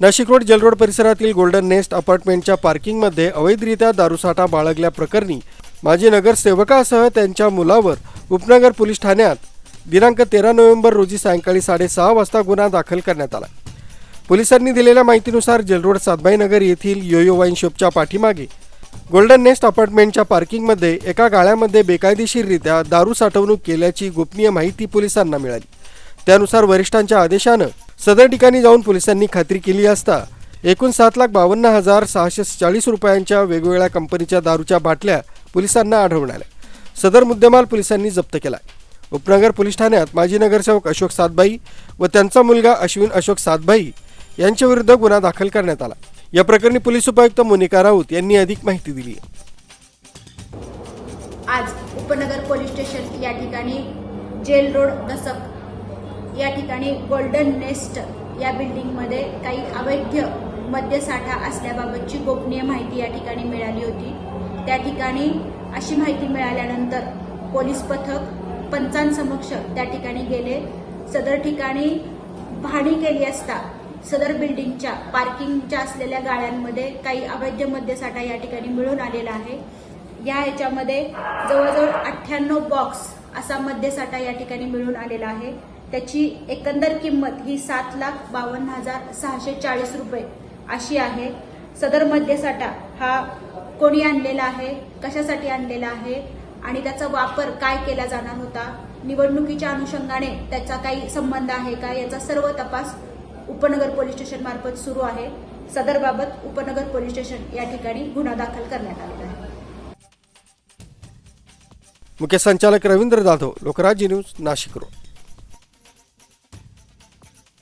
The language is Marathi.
नाशिक रोड जलरोड परिसरातील गोल्डन नेस्ट अपार्टमेंटच्या पार्किंगमध्ये अवैधरित्या दारूसाठा बाळगल्याप्रकरणी माजी नगरसेवकासह त्यांच्या मुलावर उपनगर पोलीस ठाण्यात दिनांक तेरा नोव्हेंबर रोजी सायंकाळी साडेसहा वाजता गुन्हा दाखल करण्यात आला. पोलिसांनी दिलेल्या माहितीनुसार जलरोड सातबाई नगर येथील योयो वाईन शॉपच्या पाठीमागे गोल्डन नेस्ट अपार्टमेंटच्या पार्किंगमध्ये एका गाळ्यामध्ये बेकायदेशीररित्या दारू साठवणूक केल्याची गोपनीय माहिती पोलिसांना मिळाली. त्यानुसार वरिष्ठांच्या आदेशानं सदर ठिकाणी जाऊन पोलिसांनी खात्री केली असता एकूण सात लाख बावन्न हजार सहाशे चाळीस रुपयांच्या वेगवेगळ्या कंपनीच्या दारूच्या बाटल्या पोलिसांना आढळून आल्या. सदर मुद्देमाल पोलिसांनी जप्त केला उपनगर पोलीस ठाण्यात माजी नगरसेवक अशोक सातबाई व त्यांचा मुलगा अश्विन अशोक सातबाई यांच्याविरुद्ध गुन्हा दाखल करण्यात आला. या प्रकरणी पोलीस उपायुक्त मोनिका राऊत यांनी अधिक माहिती दिली आज उपनगर पोलीस स्टेशन या ठिकाणी जेल रोड दसक या ठिकाणी गोल्डन नेस्ट या बिल्डिंगमध्ये काही अवैध मद्यसाठा असल्याबाबतची गोपनीय माहिती या ठिकाणी मिळाली होती. त्या ठिकाणी अशी माहिती मिळाल्यानंतर पोलीस पथक पंचांसमक्ष त्या ठिकाणी गेले. सदर ठिकाणी पाहणी केली असता सदर बिल्डिंगच्या पार्किंगच्या असलेल्या गाळ्यांमध्ये काही अवैध मद्यसाठा या ठिकाणी मिळून आलेला आहे. या ह्याच्यामध्ये जवळजवळ अठ्ठ्याण्णव बॉक्स असा मद्यसाठा या ठिकाणी मिळून आलेला आहे. त्याची एकंदर किंमत ही सात लाख बावन्न हजार सहाशे चाळीस रुपये अशी आहे. सदर मद्यसाठा हा कोणी आणलेला आहे? कशासाठी आणलेला आहे? आणि त्याचा वापर काय केला जाणार होता? निवडणुकीच्या अनुषंगाने त्याचा काही संबंध आहे का? याचा सर्व तपास उपनगर पोलीस स्टेशन मार्फत सुरू आहे. सदरबाबत उपनगर पोलीस स्टेशन या ठिकाणी गुन्हा दाखल करण्यात आलेला आहे. मुख्य संचालक रवींद्र जाधव लोकराज्य न्यूज नाशिक रोड